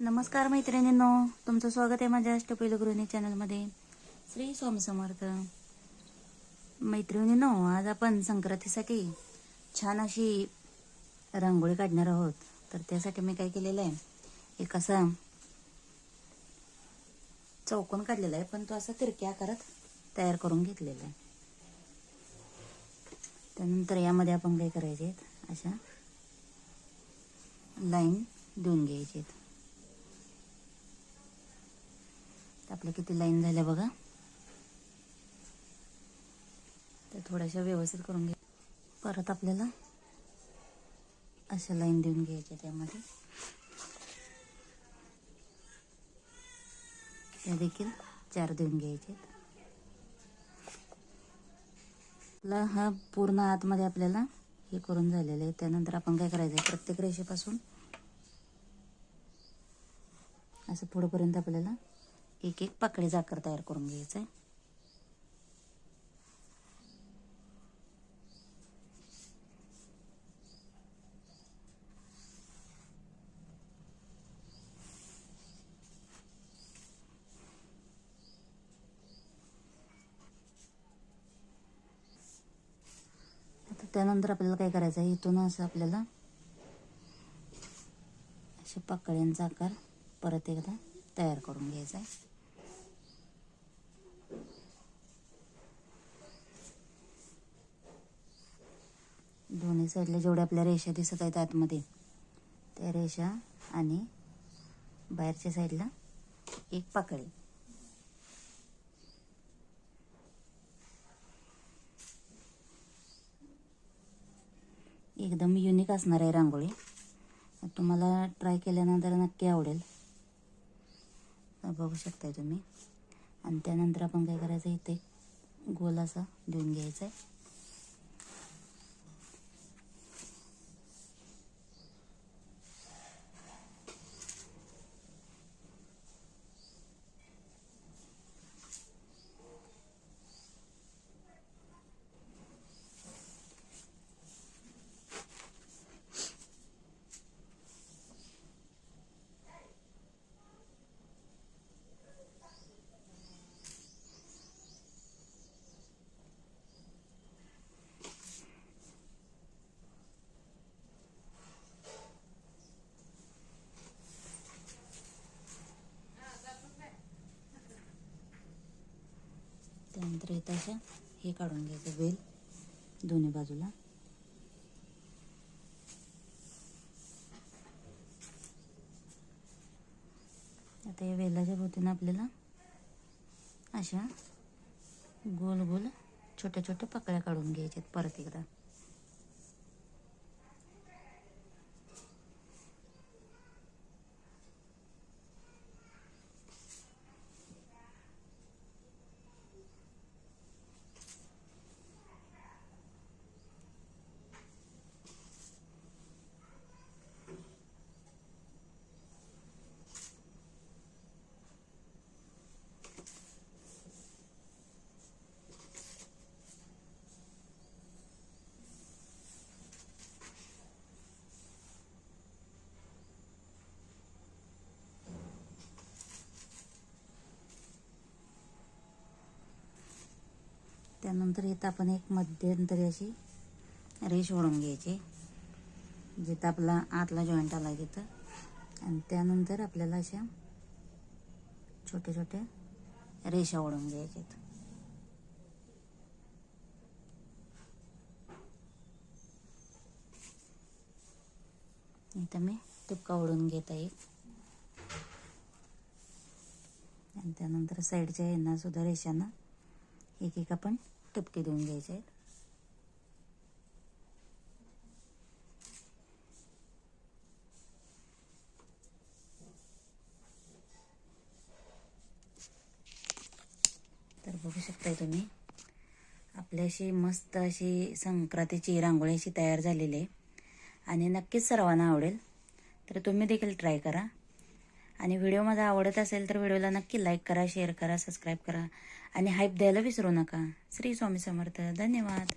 नमस्कार मैत्रिणींनो तुमचं स्वागत आहे माझ्या अष्टपैलू गृहिणी चॅनलमध्ये. श्री स्वामी समर्थ. मैत्रिणींनो आज आपण संक्रांतीसाठी छान अशी रांगोळी काढणार आहोत. तर त्यासाठी मी काय केलेलं आहे एक असा चौकोन काढलेला आहे पण तो असा तिरक्या आकारात तयार करून घेतलेला आहे. त्यानंतर यामध्ये आपण काय करायचे आहेत अशा लाईन देऊन घ्यायचे आहेत आपल्या किती लाईन झाल्या बघा. त्या थोड्याशा व्यवस्थित करून घे. परत आपल्याला अशा लाईन देऊन घ्यायच्या त्यामध्ये. त्या देखील चार देऊन घ्यायचे. आपला हा पूर्ण आतमध्ये आपल्याला हे करून झालेलं आहे. त्यानंतर आपण काय करायचं आहे? प्रत्येक रेषेपासून असं पुढंपर्यंत आपल्याला एक एक पाकळीचा आकार तयार करून घ्यायचा आहे त्यानंतर आपल्याला काय करायचं आहे? इथून असं आपल्याला अशा पाकळ्यांचा आकार परत एकदा तयार करून घ्यायचा आहे. दोन्ही साईडला जेवढ्या आपल्या रेषा दिसत आहेत आतमध्ये त्या रेषा आणि बाहेरच्या साईडला एक पाकळी. एकदम युनिक असणार आहे रांगोळी. तुम्हाला ट्राय केल्यानंतर नक्की आवडेल. बघू शकताय तुम्ही. आणि त्यानंतर आपण काय करायचं इथे गोल असा देऊन घ्यायचा आहे. त्यानंतर इथं अशा हे काढून घ्यायचं वेल. दोन्ही बाजूला. आता या वेलाच्या भोवतीनं आपल्याला अशा गोल गोल छोट्या छोट्या पकड्या काढून घ्यायच्यात परत एकदा. त्यानंतर इथं आपण एक मध्यंतरी अशी रेष ओढून घ्यायची जिथं आपला आतला जॉईंट आला तिथं. आणि त्यानंतर आपल्याला अशा छोट्या छोट्या रेषा ओढून घ्यायच्या इथं. मी टिपका ओढून घेत आहे आणि त्यानंतर साईडच्या यांना सुद्धा रेषांना एक एक आपण तपके देऊन घ्यायचे आहेत तर बघू शकताय तुम्ही आपल्याशी मस्त अशी संक्रांतीची रांगोळी अशी तयार झालेली आहे. आणि नक्कीच सर्वांना आवडेल. तर तुम्ही देखील ट्राय करा. आणि व्हिडिओ माझा आवडत असेल तर व्हिडिओला नक्की लाईक करा शेअर करा सबस्क्राईब करा. आणि हाईप द्यायला विसरू नका. श्री स्वामी समर्थ. धन्यवाद.